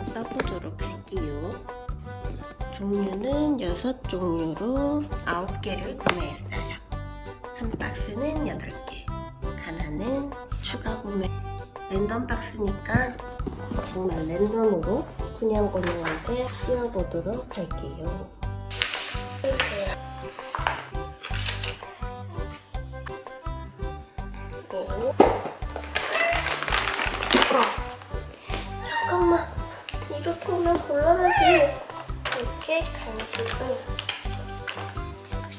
한번 써보도록 할게요. 종류는 6종류로 9개를 구매했어요. 한 박스는 8개, 하나는 추가 구매. 랜덤 박스니까 정말 랜덤으로 그냥 그냥하게 씌워보도록 할게요. 간식을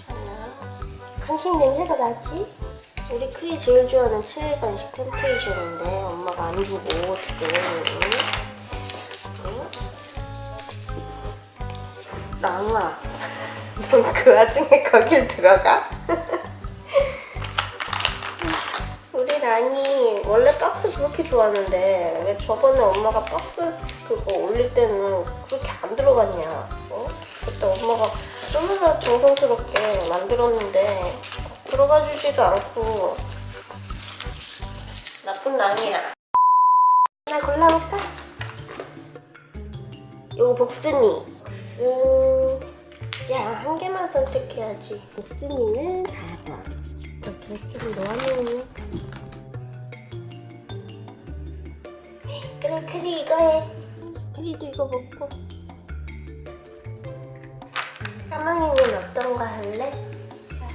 하나 간식 냄새가 나지? 우리 크리 제일 좋아하는 최애 간식 템테이션인데 엄마가 안 주고 어떻게 랑아 넌 그 와중에 거길 들어가? 우리 랑이 원래 박스 그렇게 좋아하는데 왜 저번에 엄마가 박스 그거 올릴 때는 그렇게 안 들어갔냐? 엄마가 얼마나 정성스럽게 만들었는데 들어가 주지도 않고 나쁜 랑이야. 하나 골라볼까? 요거 복순이. 복순. 야, 한 개만 선택해야지. 복순이는 4번. 이렇게 좀 놓아놓으면 그래 크리 이거 해 크리도 이거 먹고 까망이는 어떤 거 할래? 자,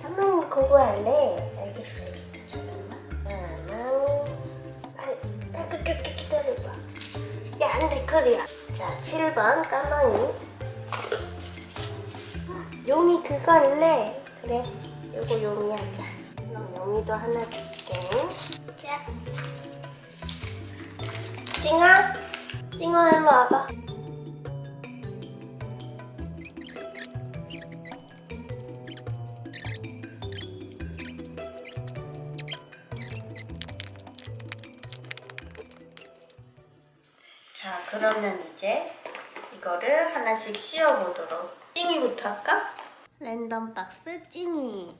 까망이 그거 할래? 알겠어 잠깐만. 까망 아, 아, 그, 그, 그, 기다려봐. 야 안돼 크리야. 자 7번 까망이. 용이 그거 할래? 그래 요거 용이 하자. 그럼 용이도 하나 줄게. 자. 찡아 찡아 일로 와봐 자 그러면 이제 이거를 하나씩 씌워보도록 찡이부터 할까? 랜덤 박스 찡이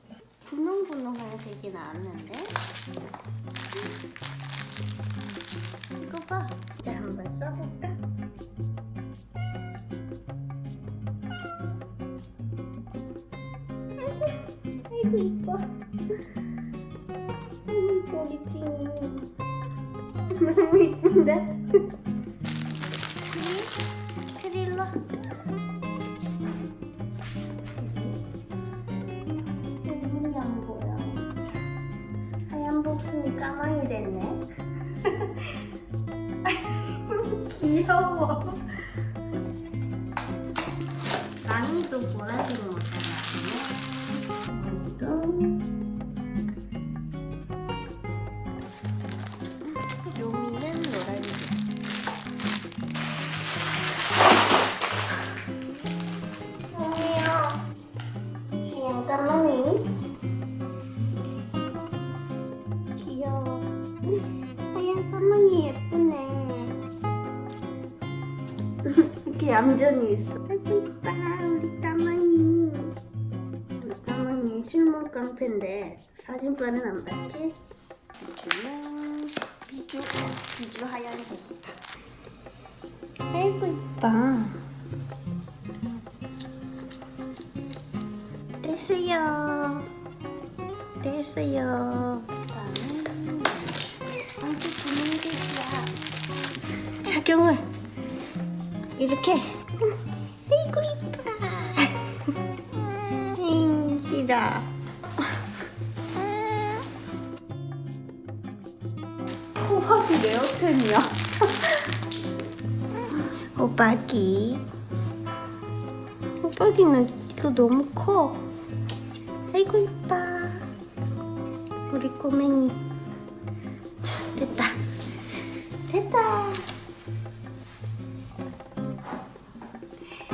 분홍분홍한 색이 나왔는데 이거 봐 이제 한번 써볼까? 아이고 이뻐 아이고 우리 찡이 너무 이쁜데? 까망이 됐네. 귀여워. 랑이도 보라색 모자 나왔네. 이것도. 얌전히 있어. 아이고 이뻐 우리 까망이. 우리 까망이 실물 깡패인데 사진반은 안 봤지? 비주는 비주 비주 하얀색이다. 아이고 이뻐. 됐어요. 됐어요. 그다음에 아주 분홍색이야. 착용을 이렇게. 아이고 이쁘다. 응, 싫어. 호박이 레어템이야. 호박이. 호박이는 이거 너무 커. 아이고 이뻐. 우리 꼬맹이.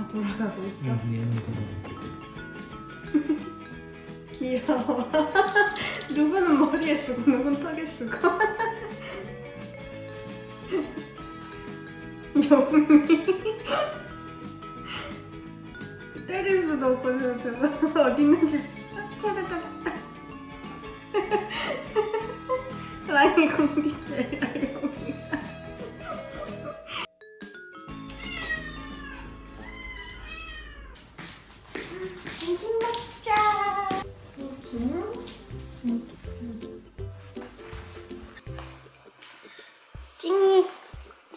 다 돌아가고 있어. 응, 얘는 돌아. 귀여워. 누구는 머리에 쓰고 누구는 턱에 쓰고. 영미. 때릴 수도 없고 저 어디 있는지 찾았다. 라인이 공기 때려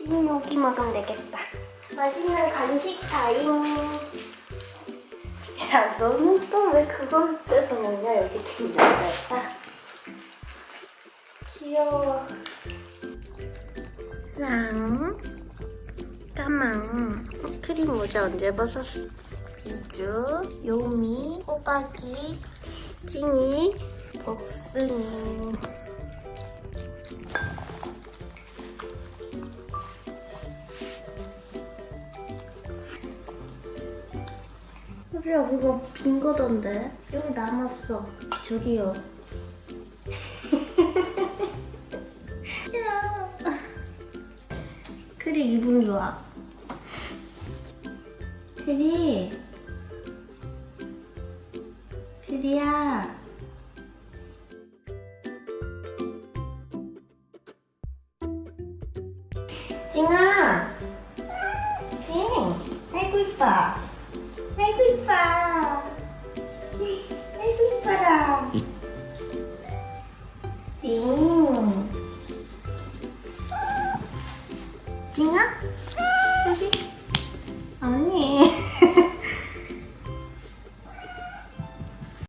여기 먹으면 되겠다. 맛있는 간식 타임 야 너는 또 왜 그걸 떼서 먹냐 여기 찡이가 귀여워. 랑 까망. 크림 모자 언제 벗었어? 비주 요미 호박이 찡이 복순이 야 그거 빈 거던데. 여기 남았어. 저기요. 야. 그리 기분 좋아. 그리 그리야. 찡아. 찡 아이고 이뻐 아이